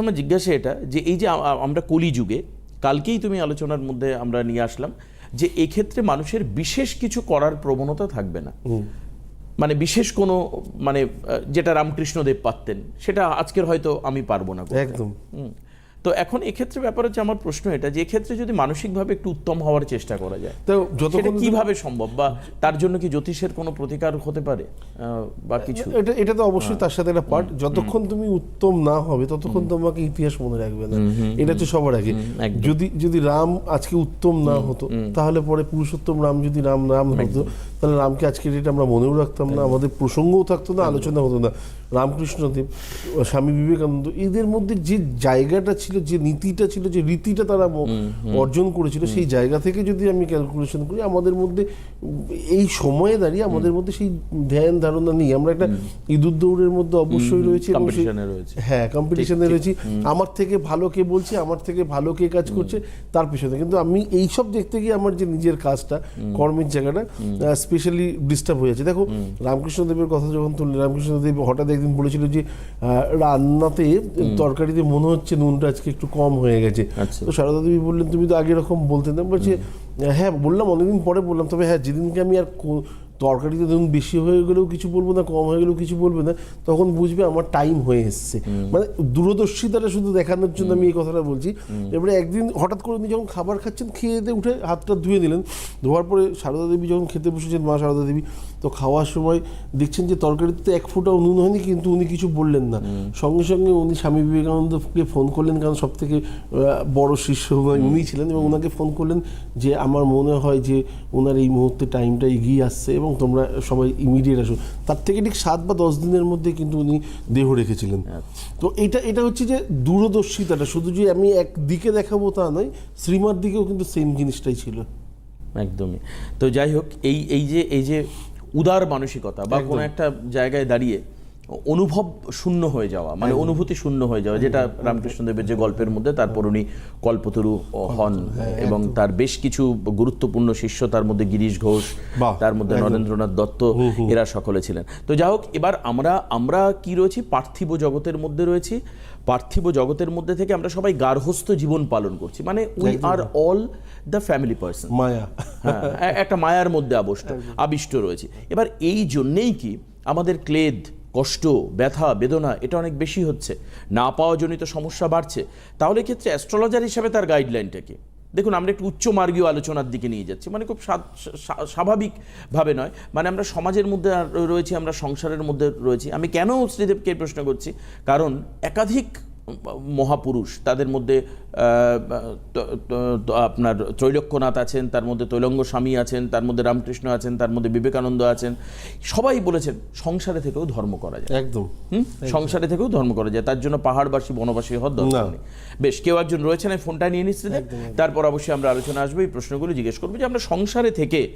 আমার জিজ্ঞাসা এটা যে এই যে আমরা কলিযুগে কালকেই তুমি আলোচনার মধ্যে আমরা নিয়ে আসলাম যে এক্ষেত্রে মানুষের বিশেষ কিছু করার প্রবণতা থাকবে না। মানে বিশেষ কোনো মানে যেটা রামকৃষ্ণদেব পারতেন সেটা আজকের হয়তো আমি পারব না। একদম। হুম। তো এখন এক্ষেত্রে ব্যাপার হচ্ছে আমার প্রশ্ন এটা যে এক্ষেত্রে যদি মানসিকভাবে একটু উত্তম হওয়ার চেষ্টা করা যায় তো যতক্ষণ কীভাবে সম্ভব? বা তার জন্য কি জ্যোতিষের কোনো প্রতিকার হতে পারে? বা কিছু? এটা এটা তো অবশ্যই হ্যাঁ। তার সাথে একটা পার্ট যতক্ষণ তুমি উত্তম না হবে ততক্ষণ তোমাকে ইতিহাস মনে রাখবে না। এটা হচ্ছে সবার আগে। যদি যদি রাম আজকে উত্তম না হতো তাহলে পরে পুরুষোত্তম রাম যদি রাম রাম হতো তাহলে রামকে আজকে এটা আমরা মনেও রাখতাম না আমাদের প্রসঙ্গও থাকতো না আলোচনা হতো না। রামকৃষ্ণদেব স্বামী বিবেকানন্দ এদের মধ্যে যে জায়গাটা ছিল যে নীতিটা ছিল যে রীতিটা তারা অর্জন করেছিল সেই জায়গা থেকে যদি আমি ক্যালকুলেশন করি আমাদের মধ্যে এই সময়ে দাঁড়িয়ে আমাদের মধ্যে সেই ধ্যান ধারণা নেই। আমরা একটা ইঁদুর দৌড়ের মধ্যে অবশ্যই রয়েছে হ্যাঁ কম্পিটিশনে রয়েছি। আমার থেকে ভালো কে বলছে আমার থেকে ভালো কে কাজ করছে তার পিছনে। কিন্তু আমি এই সব দেখতে গিয়ে আমার যে নিজের কাজটা কর্মের জায়গাটা স্পেশালি ডিস্টার্ব হয়ে যাচ্ছে। দেখো রামকৃষ্ণদেবের কথা যখন তুললে রামকৃষ্ণদেব হঠাৎ একদিন বলেছিল যে রান্নাতে তরকারিতে মনে হচ্ছে নুনটা আজকে একটু কম হয়ে গেছে। আচ্ছা। তো সারদা দেবী বললেন তুমি তো আগে এরকম বলতে না বলছে হ্যাঁ বললাম অনেকদিন পরে বললাম তবে হ্যাঁ যেদিনকে আমি আর তরকারিতে ধরুন বেশি হয়ে গেলেও কিছু বলব না কম হয়ে গেলেও কিছু বলবে না তখন বুঝবে আমার টাইম হয়ে এসছে। মানে দূরদর্শিতাটা শুধু দেখানোর জন্য আমি এই কথাটা বলছি। এবারে একদিন হঠাৎ করে উনি যখন খাবার খাচ্ছেন খেয়ে দিয়ে উঠে হাতটা ধুয়ে দিলেন ধোয়ার পরে সারদা দেবী যখন খেতে বসেছেন মা সারদা দেবী তো খাওয়ার সময় দেখছেন যে তরকারিতে এক ফোঁটাও নুন হয়নি কিন্তু উনি কিছু বললেন না। সঙ্গে সঙ্গে উনি স্বামী বিবেকানন্দকে ফোন করলেন কারণ সব থেকে বড় শিষ্য উনি ছিলেন এবং ওনাকে ফোন করলেন যে আমার মনে হয় যে ওনার এই মুহূর্তে টাইমটা এগিয়ে আসছে। এবং তোমরা সবাই ইমিডিয়েট আসো। তার থেকে ঠিক সাত বা দশ দিনের মধ্যে কিন্তু উনি দেহ রেখেছিলেন। তো এটা এটা হচ্ছে যে দূরদর্শিতাটা শুধু যে আমি একদিকে দেখাবো তা নয় শ্রীমার দিকেও কিন্তু সেম জিনিসটাই ছিল। একদমই। তো যাই হোক এই এই যে এই যে উদার মানসিকতা বা কোনো একটা জায়গায় দাঁড়িয়ে অনুভব শূন্য হয়ে যাওয়া মানে অনুভূতি শূন্য হয়ে যাওয়া যেটা রামকৃষ্ণদেবের যে গল্পের মধ্যে তারপর উনি কল্পতরু হন হ্যাঁ, এবং তার বেশ কিছু গুরুত্বপূর্ণ শিষ্য তার মধ্যে গিরিশ ঘোষ তার মধ্যে নরেন্দ্রনাথ দত্ত এরা সকলে ছিলেন। তো যাই হোক এবার আমরা আমরা কি রয়েছি? পার্থিব জগতের মধ্যে রয়েছি। পার্থিব জগতের মধ্যে থেকে আমরা সবাই গার্হস্থ জীবন পালন করছি। মানে we are all the family person মায়া। হ্যাঁ, একটা মায়ার মধ্যে আবিষ্ট আবিষ্ট রয়েছে। এবার এই জন্যেই কি আমাদের ক্লেদ কষ্ট, ব্যথা, বেদনা, এটা অনেক বেশি হচ্ছে। না পাওয়া জনিত সমস্যা বাড়ছে। তাহলে ক্ষেত্রে অ্যাস্ট্রোলজার হিসাবে তার গাইডলাইনটাকে দেখুন, আমরা একটু উচ্চ মার্গীয় আলোচনার দিকে নিয়ে যাচ্ছি। মানে খুব স্বা- স্বা- স্বাভাবিকভাবে নয়। মানে আমরা সমাজের মধ্যে রয়েছি, আমরা সংসারের মধ্যে রয়েছি। আমি কেন শ্রীদেবকে প্রশ্ন করছি? কারণ একাধিক মহাপুরুষ তাদের মধ্যে আপনার ত্রৈলোক্যনাথ আছেন তার মধ্যে তৈলঙ্গ স্বামী আছেন তার মধ্যে রামকৃষ্ণ আছেন তার মধ্যে বিবেকানন্দ আছেন। সবাই বলেছেন সংসারে থেকেও ধর্ম করা যায়। একদম। হুম? সংসারে থেকেও ধর্ম করা যায়। তার জন্য পাহাড়বাসী বনবাসী হওয়ার দরকার। নেই। বেশ কেউ একজন রয়েছেন আমি ফোনটা নিয়ে নিচ্ছি তারপর অবশ্যই আমরা আলোচনা আসব এই প্রশ্নগুলো জিজ্ঞেস করব যে আমরা সংসারে থেকে